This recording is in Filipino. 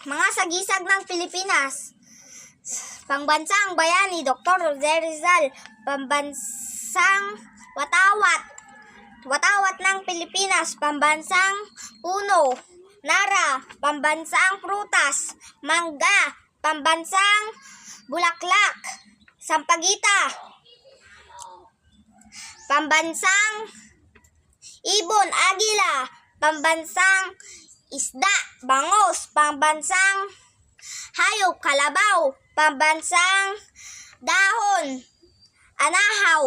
Mga sagisag ng Pilipinas. Pangbansang bayani, Dr. Jose Rizal. Pambansang watawat. Watawat ng Pilipinas. Pambansang puno. Nara. Pambansang prutas. Mangga. Pambansang bulaklak. Sampagita. Pambansang ibon, agila. Pambansang isda, bangos. Pambansang hayop, kalabaw. Pambansang dahon, anahaw.